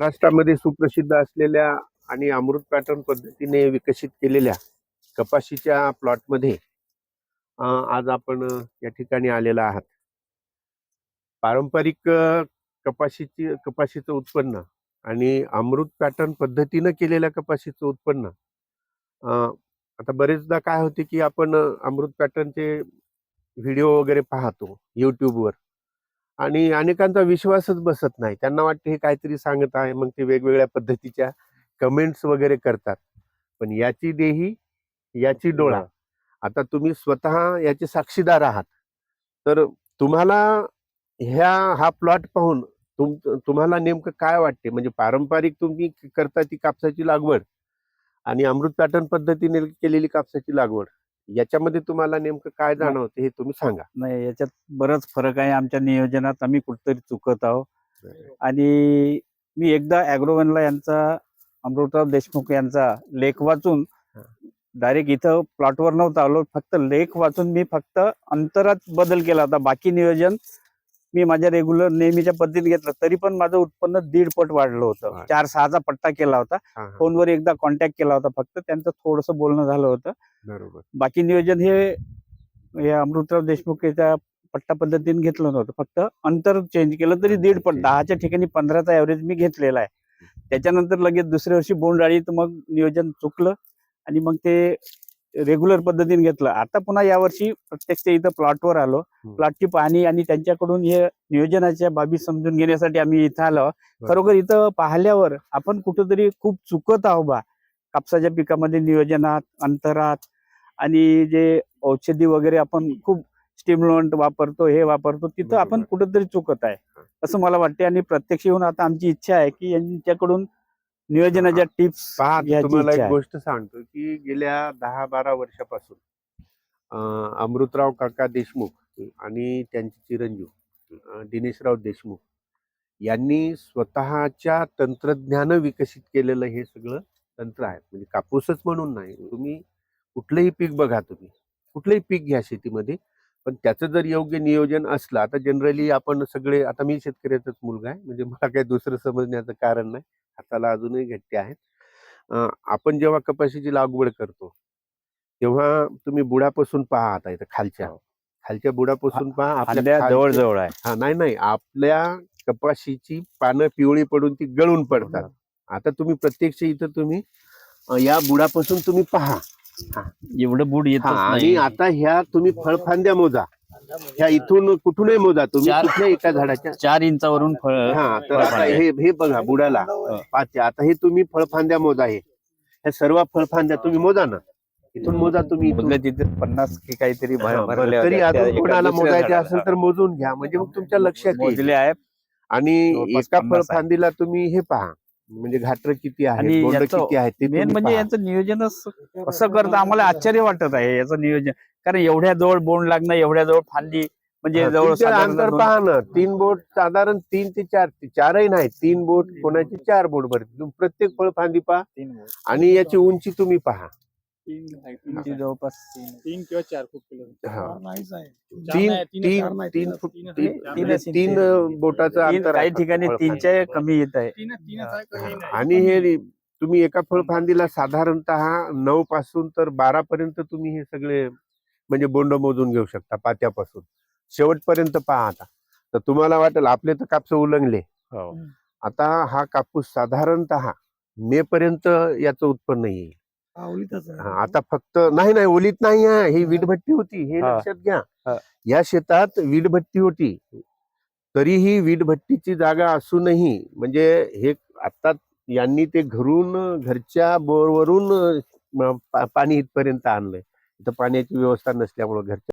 महाराष्ट्रामध्ये सुप्रसिद्ध असलेल्या आणि अमृत पॅटर्न पद्धतीने विकसित केलेल्या कपाशीच्या प्लॉटमध्ये आज आपण या ठिकाणी आलेला आहात. पारंपरिक कपाशीची कपाशीचं उत्पन्न आणि अमृत पॅटर्न पद्धतीनं केलेल्या कपाशीचं उत्पन्न आता बरेचदा काय होते की आपण अमृत पॅटर्नचे व्हिडिओ वगैरे पाहतो यूट्यूबवर आणि अनेकांचा विश्वासच बसत नाही. त्यांना वाटते हे काहीतरी सांगत आहे मग ते वेगवेगळ्या पद्धतीच्या कमेंट्स वगैरे करतात. पण याची देही याची डोळा. आता तुम्ही स्वतः याचे साक्षीदार आहात. तर तुम्हाला ह्या हा प्लॉट पाहून तुम तुम्हाला नेमकं काय वाटते? म्हणजे पारंपरिक तुम्ही करता ती कापसाची लागवड आणि अमृत पॅटर्न पद्धतीने केलेली कापसाची लागवड. याच्यामध्ये तुम्हाला नेमकं काय जाणवते हे तुम्ही सांगा. नाही याच्यात बरंच फरक आहे. आमच्या नियोजनात आम्ही कुठतरी चुकत आहोत. आणि मी एकदा अॅग्रोवनला यांचा अमृतराव देशमुख यांचा लेख वाचून. डायरेक्ट इथं प्लॉटवर नव्हता आलो. फक्त लेख वाचून मी फक्त अंतरात बदल केला होता. बाकी नियोजन मी माझ्या रेग्युलर नेहमीच्या पद्धतीत घेतलं तरी पण माझं उत्पन्न दीड पट वाढलं होतं. चार सहाचा पट्टा केला होता. फोनवर एकदा कॉन्टॅक्ट केला होता फक्त. त्यांचं थोडंसं बोलणं झालं होतं. बरोबर. बाकी नियोजन हे अमृतराव देशमुख याच्या पट्टा पद्धतीने घेतलं नव्हतं. फक्त अंतर चेंज केलं तरी दीड पट. दहाच्या ठिकाणी पंधराचा ऍव्हरेज मी घेतलेला आहे. त्याच्यानंतर लगेच दुसऱ्या वर्षी बोंडाळी तर मग नियोजन चुकलं आणि मग ते रेग्युलर पद्धतीने घेतलं. आता पुन्हा यावर्षी प्रत्यक्ष इथं प्लॉटवर आलो. प्लॉटची पाहणी आणि त्यांच्याकडून हे नियोजनाच्या बाबी समजून घेण्यासाठी आम्ही इथं आलो. खरोखर इथं पाहिल्यावर आपण कुठेतरी खूप चुकत आहो बा. कापसाच्या पिकामध्ये नियोजनात अंतरात आणि जे औषधी वगैरे आपण खूप स्टिम्युलंट वापरतो हे वापरतो तिथं आपण. कुठेतरी चुकत आहे. असं मला वाटते आणि प्रत्यक्ष येऊन आता आमची इच्छा आहे की यांच्याकडून नियोजनाच्या टिप्स पहा तुम्हाला इच्छा एक आहे. गोष्ट सांगतो की गेल्या दहा बारा वर्षापासून अं, अमृतराव काका देशमुख आणि त्यांचे चिरंजीव अं, दिनेशराव देशमुख यांनी स्वतःच्या तंत्रज्ञान विकसित केलेलं हे सगळं तंत्र आहे. म्हणजे कापूसच म्हणून नाही तुम्ही कुठलंही पीक बघा तुम्ही. कुठलंही पीक घ्या शेतीमध्ये पण त्याचं जर योग्य नियोजन असलं आता जनरली आपण सगळे आता मी शेतकऱ्याचाच मुलगा आहे म्हणजे मला काही दुसरं समजण्याचं कारण नाही. हाताला अजूनही घट्टे आहेत. आपण जेव्हा कपाशीची लागवड करतो तेव्हा तुम्ही बुडापासून पहा आता इथं खालच्या. हो. खालच्या बुडापासून पहा आपल्या जवळ जवळ आहे. हा नाही नाही आपल्या कपाशीची पानं पिवळी पडून ती गळून पडतात. आता तुम्ही प्रत्यक्ष इथं तुम्ही या बुडापासून तुम्ही पहा. एवढं बुड येत हा, आणि आता ह्या तुम्ही फळफांद्या मोजा. ह्या इथून कुठूनही मोजा तुम्ही चार- कुठल्या एका झाडाच्या चार इंचावरून फळ हा तर आता. हे हे बघा बुडाला पाचशे आता हे तुम्ही फळफांद्या मोजा हे ह्या सर्व फळफांद्या तुम्ही मोजा ना इथून मोजा तुम्ही इथून. बघलं तिथे पन्नास की काहीतरी भर- हा, भरल्या तरी. त्या अजून एका कोणाला दुसऱ्या मोजायचे झाडाला. असेल तर मोजून घ्या म्हणजे मग तुमच्या लक्षात येईल मोजले आहे आणि जवळपास एका पन्नास आहे. फळफांदीला तुम्ही हे पहा म्हणजे घाटर किती आहे आणि बोंड याचं किती आहे ते मेन तुम्ही म्हणजे पहा. यांचं नियोजनच असं करतं आम्हाला आश्चर्य वाटत आहे याचं नियोजन. कारण एवढ्या जवळ बोंड लागणं एवढ्या जवळ फांदी म्हणजे हा, जवळ तुमचे साधारण अंतर दोन- पहा ना. तीन बोट साधारण तीन ते चार चारही नाही. तीन बोट कोणाची चार बोट भरते. तुम्ही प्रत्येक फळ फांदी पहा. आणि याची उंची तुम्ही पहा. ती जवळपास तीन किंवा चार खूप किलो. हा. चार तीन नाही, तीन तीन तीन तीनच, फूट तीनच तीन. चार म्हणजे तीन बोटाचं तीन- अंतर काही ठिकाणी तीनच्या. कमी येत आहे. तीनच तीनच आहे, कमी नाही. आणि हे तुम्ही एका फळफांदीला साधारणतः नऊ पासून तर बारा पर्यंत तुम्ही हे सगळे म्हणजे बोंड मोजून घेऊ शकता पात्यापासून. शेवटपर्यंत पहा आता. तर तुम्हाला वाटेल आपले तर कापस उलंगले. हो. आता हा कापूस साधारणतः मे पर्यंत याचं उत्पन्न येईल. हा, आता फक्त नाही नाही ओलीत नाही आहे. ही वीटभट्टी होती. हे हा. लक्षात घ्या. हा. या शेतात वीटभट्टी होती. तरीही वीटभट्टीची जागा असूनही म्हणजे हे आता यांनी ते घरून घरच्या बोरवरून अं, पा- पाणी इथपर्यंत आणलंय. इथं पाण्याची व्यवस्था नसल्यामुळे घरच्या